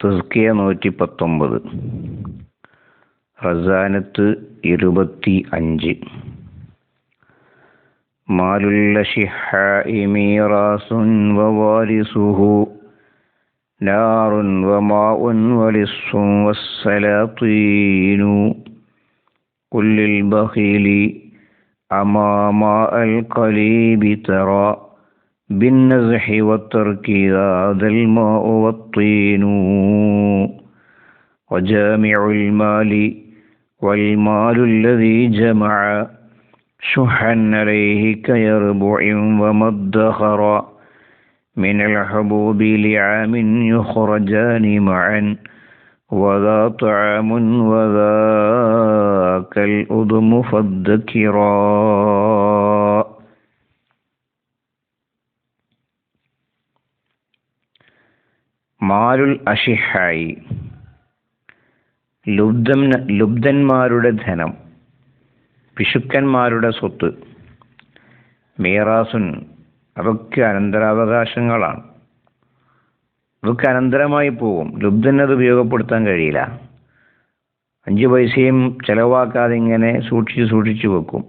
തസ്കിയ നൂറ്റി പത്തൊമ്പത് റസാനത്ത് ഇരുപത്തി അഞ്ച് മാലുല്ലഷിഹായി മീറാസുൻ വവാരിസുഹു നാറുൻ വമാഉൻ വലിസ്സും വസ്സലാത്തീനു قل للبخيل أمام القليب ترى بالنزح والترك ذاد الماء والطين. وجامع المال والمال الذي جمع شحا عليه كيربع وما ادخر من الحبوب لعام يخرجان معا وذا طعام وذاك الأدم فالذكرا മാലുൽ അഷിഹായി. ലുബ്ധം ലുബ്ധന്മാരുടെ ധനം പിശുക്കന്മാരുടെ സ്വത്ത് മീറാസുൻ അതൊക്കെ അനന്തരാവകാശങ്ങളാണ്. അതൊക്കെ അനന്തരമായി പോകും ലുബ്ധനത് ഉപയോഗപ്പെടുത്താൻ കഴിയില്ല. അഞ്ച് പൈസയും ചെലവാക്കാതെ ഇങ്ങനെ സൂക്ഷിച്ച് സൂക്ഷിച്ചു വെക്കും.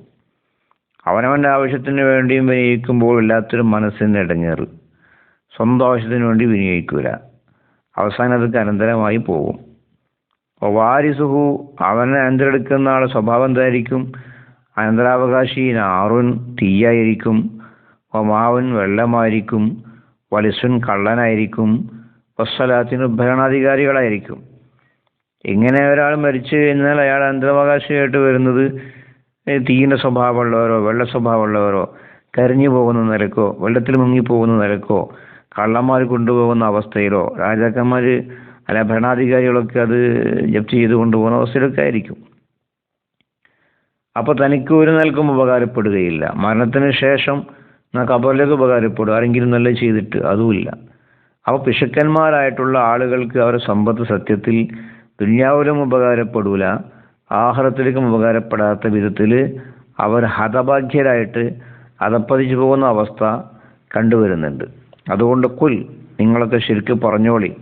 അവനവന്റെ ആവശ്യത്തിന് വേണ്ടിയും വിനിയോഗിക്കുമ്പോൾ എല്ലാത്തിനും മനസ്സിന് ഇടങ്ങേറ്. സ്വന്തം ആവശ്യത്തിന് വേണ്ടി വിനിയോഗിക്കൂല. അവസാനം അതൊക്കെ അനന്തരമായി പോകും വാരിസുഹു അവനെ അനന്തരെടുക്കുന്ന ആളെ സ്വഭാവം എന്തായിരിക്കും? അനന്തരാവകാശി നാറുൻ തീയായിരിക്കും ഒമാവൻ വെള്ളമായിരിക്കും വലിസുൻ കള്ളനായിരിക്കും വസ്സലാത്തിന് ഭരണാധികാരികളായിരിക്കും. ഇങ്ങനെ ഒരാൾ മരിച്ചു കഴിഞ്ഞാൽ അയാൾ അനന്തരാവകാശിയായിട്ട് വരുന്നത് തീയിന്റെ സ്വഭാവമുള്ളവരോ വെള്ള സ്വഭാവമുള്ളവരോ കരിഞ്ഞു പോകുന്ന നിലക്കോ വെള്ളത്തിൽ മുങ്ങിപ്പോകുന്ന നിലക്കോ കള്ളന്മാർ കൊണ്ടുപോകുന്ന അവസ്ഥയിലോ രാജാക്കന്മാർ അല്ല ഭരണാധികാരികളൊക്കെ അത് ജപ്തി ചെയ്ത് കൊണ്ടുപോകുന്ന അവസ്ഥയിലൊക്കെ ആയിരിക്കും. അപ്പോൾ തനിക്ക് ഒരു നിലക്കും ഉപകാരപ്പെടുകയില്ല. മരണത്തിന് ശേഷം കബറിലേക്ക് ഉപകാരപ്പെടും. ആരെങ്കിലും നല്ല ചെയ്തിട്ട് അതുമില്ല. അപ്പോൾ പിശുക്കന്മാരായിട്ടുള്ള ആളുകൾക്ക് അവരുടെ സമ്പത്ത് സത്യത്തിൽ ദുന്യാവിലും ഉപകാരപ്പെടൂല ആഹാരത്തിലേക്കും ഉപകാരപ്പെടാത്ത വിധത്തിൽ അവർ ഹതഭാഗ്യരായിട്ട് അതപ്പതിച്ചു പോകുന്ന അവസ്ഥ കണ്ടുവരുന്നുണ്ട്. അതുകൊണ്ട് കുൽ നിങ്ങളൊക്കെ ശരിക്കും പറഞ്ഞോളി.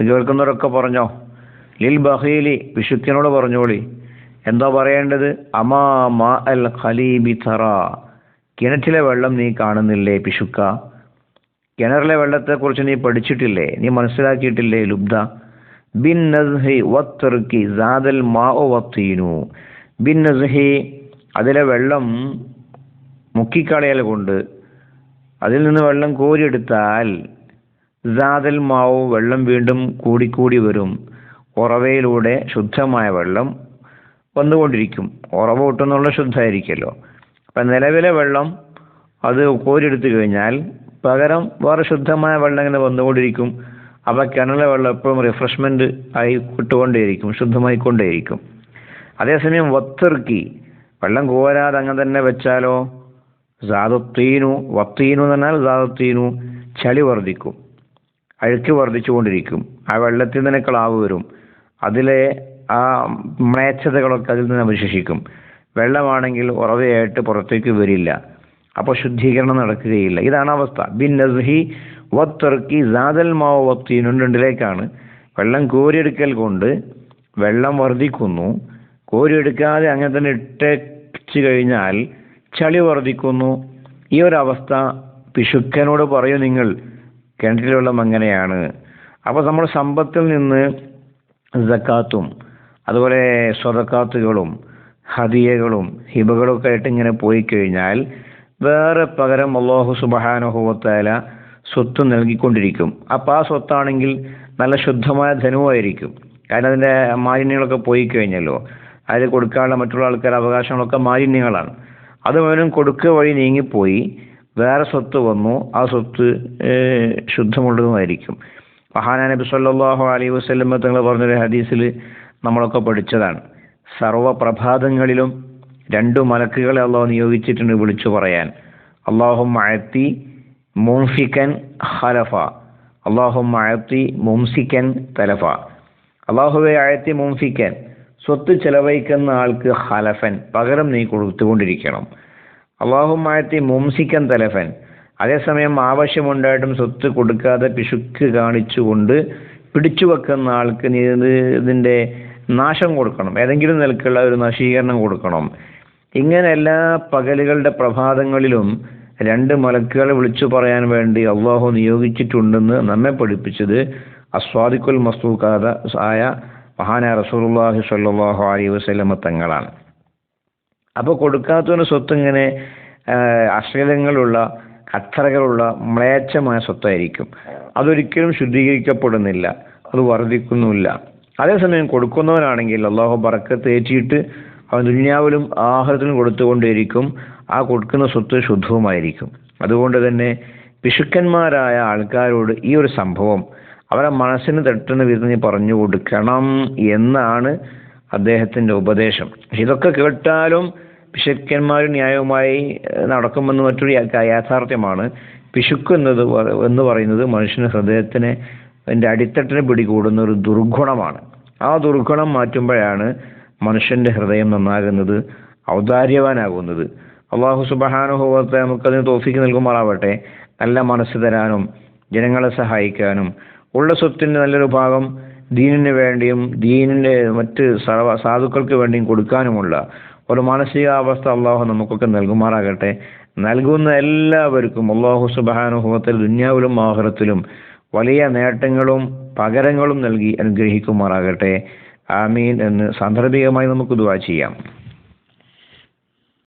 ഇത് കേൾക്കുന്നവരൊക്കെ പറഞ്ഞോ? ലിൽ ബഹീലി വിശുദ്ധനോട് പറഞ്ഞോളി. എന്താ പറയേണ്ടത്? അമാ മാ അൽ ഖലീബി തറ. കിണറ്റിലെ വെള്ളം നീ കാണുന്നില്ലേ പിശുക്ക? കിണറിലെ വെള്ളത്തെക്കുറിച്ച് നീ പഠിച്ചിട്ടില്ലേ? നീ മനസ്സിലാക്കിയിട്ടില്ലേ ലുബ്ദ? ബിൻ നസ്ഹി വത്തർക്കി സാദൽ മാ വത്തീനു. ബിൻ നസ്ഹി അതിലെ വെള്ളം മുക്കിക്കളയൽ കൊണ്ട് അതിൽ നിന്ന് വെള്ളം കോരിയെടുത്താൽ സാദൽ മാവ് വെള്ളം വീണ്ടും കൂടിക്കൂടി വരും. ഉറവയിലൂടെ ശുദ്ധമായ വെള്ളം വന്നുകൊണ്ടിരിക്കും. ഉറവ ഒട്ടുന്നുള്ള ശുദ്ധമായിരിക്കുമല്ലോ. അപ്പം നിലവിലെ വെള്ളം അത് കോരിയെടുത്തു കഴിഞ്ഞാൽ പകരം വേറെ ശുദ്ധമായ വെള്ളം ഇങ്ങനെ വന്നുകൊണ്ടിരിക്കും. അപ്പോൾ കിണറിലെ വെള്ളം എപ്പോഴും റിഫ്രഷ്മെന്റ് ആയി കിട്ടുകൊണ്ടേയിരിക്കും ശുദ്ധമായിക്കൊണ്ടേയിരിക്കും. അതേസമയം വത്തിറുക്കി വെള്ളം കോരാതെ അങ്ങനെ തന്നെ വെച്ചാലോ? സാദത്തീനു വത്തീനു എന്ന് പറഞ്ഞാൽ സാദുത്തീനു ചളി വർദ്ധിക്കും അഴുക്ക് വർദ്ധിച്ചുകൊണ്ടിരിക്കും ആ വെള്ളത്തിൽ നിന്ന് ക്ലാവ് വരും. അതിലെ ആ മ്ലേച്ഛതകളൊക്കെ അതിൽ നിന്ന് അവശേഷിക്കും. വെള്ളമാണെങ്കിൽ ഉറവയായിട്ട് പുറത്തേക്ക് വരില്ല അപ്പോൾ ശുദ്ധീകരണം നടക്കുകയില്ല. ഇതാണ് അവസ്ഥ. ബിൻ നസ്ഹി വത്തർക്കി സാദൽ മാവ് വത്തീനു രണ്ടിലേക്കാണ്. വെള്ളം കോരിയെടുക്കൽ കൊണ്ട് വെള്ളം വർദ്ധിക്കുന്നു. കോരിയെടുക്കാതെ അങ്ങനെ തന്നെ ഇട്ടച്ച് കഴിഞ്ഞാൽ ചളി വർദ്ധിക്കുന്നു. ഈ ഒരു അവസ്ഥ പിശുക്കനോട് പറയൂ നിങ്ങൾ കിണറ്റിലെ വെള്ളം അങ്ങനെയാണ്. അപ്പോൾ നമ്മൾ സമ്പത്തിൽ നിന്ന് സക്കാത്തും അതുപോലെ സ്വതക്കാത്തുകളും ഹദിയകളും ഹിബകളൊക്കെ ആയിട്ട് ഇങ്ങനെ പോയി കഴിഞ്ഞാൽ വേറെ പകരം അള്ളാഹു സുബഹാനുഭവത്തായ സ്വത്ത് നൽകിക്കൊണ്ടിരിക്കും. അപ്പോൾ ആ സ്വത്താണെങ്കിൽ നല്ല ശുദ്ധമായ ധനവുമായിരിക്കും കാരണം അതിന്റെ മാലിന്യങ്ങളൊക്കെ പോയി കഴിഞ്ഞല്ലോ അതിൽ കൊടുക്കാനുള്ള മറ്റുള്ള ആൾക്കാരുടെ അവകാശങ്ങളൊക്കെ മാലിന്യങ്ങളാണ്. അത് മുഴുവനും കൊടുക്കുക വഴി നീങ്ങിപ്പോയി. വേറെ സ്വത്ത് വന്നു. ആ സ്വത്ത് ശുദ്ധമുള്ളതുമായിരിക്കും. മഹാനാ നബി സല്ലാഹു അലൈ വസ്ലമ തങ്ങൾ പറഞ്ഞൊരു ഹദീസിൽ നമ്മളൊക്കെ പഠിച്ചതാണ്. സർവപ്രഭാതങ്ങളിലും രണ്ടു മലക്കുകളെ അള്ളാഹു നിയോഗിച്ചിട്ടുണ്ട് വിളിച്ചു പറയാൻ. അള്ളാഹു മഴത്തി മുംഫിക്കൻ ഹലഫ അള്ളാഹു മഴത്തി മുംസിക്കൻ തലഫ. അള്ളാഹുവെ അഴത്തി മുംഫിക്കൻ സ്വത്ത് ചെലവഴിക്കുന്ന ആൾക്ക് ഹലഫൻ പകരം നീ കൊടുത്തുകൊണ്ടിരിക്കണം. അള്ളാഹുമായത്തി മുംസിക്കൻ തലഫൻ. അതേസമയം ആവശ്യമുണ്ടായിട്ടും സ്വത്ത് കൊടുക്കാതെ പിശുക്ക് കാണിച്ചുകൊണ്ട് പിടിച്ചു വെക്കുന്ന ആൾക്ക് നീ ഇതിന്റെ നാശം കൊടുക്കണം. ഏതെങ്കിലും നിലക്കുള്ള ഒരു നശീകരണം കൊടുക്കണം. ഇങ്ങനെ എല്ലാ പകലുകളുടെ പ്രഭാതങ്ങളിലും രണ്ട് മലക്കുകളെ വിളിച്ചു പറയാൻ വേണ്ടി അള്ളാഹു നിയോഗിച്ചിട്ടുണ്ടെന്ന് നമ്മെ പഠിപ്പിച്ചത് അസ്വാദിക്കുൽ മസ്തൂക്കാത ആയ മഹാനായ റസൂലുള്ളാഹി സ്വല്ലല്ലാഹു അലൈഹി വസല്ലമ തങ്ങളാണ്. അപ്പോൾ കൊടുക്കാത്തവന് സ്വത്ത് ഇങ്ങനെ അശ്ലീലങ്ങളുള്ള കച്ചറകളുള്ള മ്ലേച്ഛമായ സ്വത്തായിരിക്കും. അതൊരിക്കലും ശുദ്ധീകരിക്കപ്പെടുന്നില്ല അത് വർദ്ധിക്കുന്നുമില്ല അതേസമയം കൊടുക്കുന്നവനാണെങ്കിൽ അള്ളാഹു ബറക്കത്ത് ഏറ്റിയിട്ട് അവൻ ദുന്യാവിലും ആഹാരത്തിലും കൊടുത്തുകൊണ്ടേയിരിക്കും ആ കൊടുക്കുന്ന സ്വത്ത് ശുദ്ധവുമായിരിക്കും. അതുകൊണ്ട് തന്നെ പിശുക്കന്മാരായ ആൾക്കാരോട് ഈ ഒരു സംഭവം അവരെ മനസ്സിന് തട്ടുന്ന വിധം നീ പറഞ്ഞു കൊടുക്കണം എന്നാണ് അദ്ദേഹത്തിന്റെ ഉപദേശം. ഇതൊക്കെ കേട്ടാലും പിശുക്കന്മാർ ന്യായവുമായി നടക്കുമെന്ന് മറ്റൊരു യാഥാർത്ഥ്യമാണ്. പിശുക്ക് എന്നത് എന്ന് പറയുന്നത് മനുഷ്യന് ഹൃദയത്തിന് എന്റെ അടിത്തട്ടിനെ പിടികൂടുന്ന ഒരു ദുർഗുണമാണ്. ആ ദുർഗുണം മാറ്റുമ്പോഴാണ് മനുഷ്യന്റെ ഹൃദയം നന്നാകുന്നത് ഔദാര്യവാനാകുന്നത്. അള്ളാഹു സുബഹാനുഭവത്തെ നമുക്കതിന് തോഫിക്ക് നൽകുമാറാവട്ടെ. നല്ല മനസ്സ് തരാനും ജനങ്ങളെ സഹായിക്കാനും ഉള്ള സ്വത്തിന്റെ നല്ലൊരു ഭാഗം ദീനിന് വേണ്ടിയും ദീനിന്റെ മറ്റ് സർവ സാധുക്കൾക്ക് വേണ്ടിയും കൊടുക്കാനുമുള്ള ഒരു മാനസികാവസ്ഥ അള്ളാഹു നമുക്കൊക്കെ നൽകുമാറാകട്ടെ. നൽകുന്ന എല്ലാവർക്കും അള്ളാഹു സുബാനുഭവത്തിൽ ദുന്യാവിലും ആഹുറത്തിലും വലിയ നേട്ടങ്ങളും പകരങ്ങളും നൽകി അനുഗ്രഹിക്കുമാറാകട്ടെ. ആമീൻ എന്ന് സാന്ദർഭികമായി നമുക്ക് ദുവാ ചെയ്യാം.